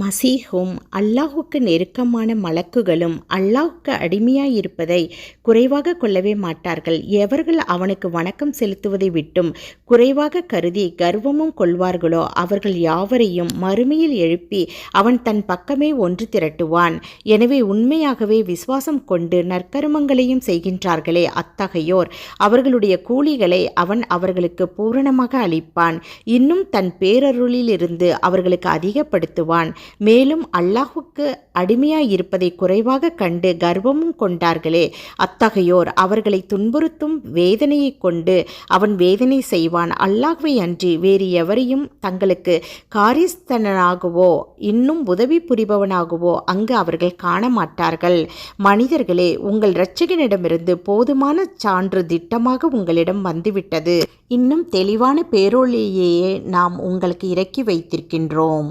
மசீஹும் அல்லாஹுக்கு நெருக்கமான மலக்குகளும் அல்லாஹுக்கு அடிமையாயிருப்பதை குறைவாக கொள்ளவே மாட்டார்கள். எவர்கள் அவனுக்கு வணக்கம் செலுத்துவதை விட்டும் குறைவாக கருதி கர்வமும் கொள்வார்களோ அவர்கள் யாவரையும் மறுமையில் எழுப்பி அவன் தன் பக்கமே ஒன்று திரட்டுவான். எனவே உண்மையாகவே விசுவாசம் கொண்டு நற்கருமங்களையும் செய்கின்றார்களே அத்தகையோர். அவர்களுடைய கூலிகளை அவன் அவர்களுக்கு பூரணமாக அளிப்பான். இன்னும் தன் பேரருளிலிருந்து அவர்களுக்கு அதிகப்படுத்துவான். மேலும் அல்லாஹுக்கு அடிமையாயிருப்பதை குறைவாக கண்டு கர்வமும் கொண்டார்களே. அத்தகையோர் அவர்களை துன்புறுத்தும் வேதனையை கொண்டு அவன் வேதனை செய்வான். அல்லாஹ்வை அன்றி வேறு எவரையும் தங்களுக்கு காரிஸ்தனாகவோ இன்னும் உதவி புரிபவனாகவோ அங்கு அவர்கள் காண மாட்டார்கள் மனிதர்களே உங்கள் இரட்சகனிடமிருந்து போதுமான சான்று திட்டமாக உங்களிடம் வந்துவிட்டது. இன்னும் தெளிவான பேரொழியையே நாம் உங்களுக்கு இறக்கி வைத்திருக்கின்றோம்.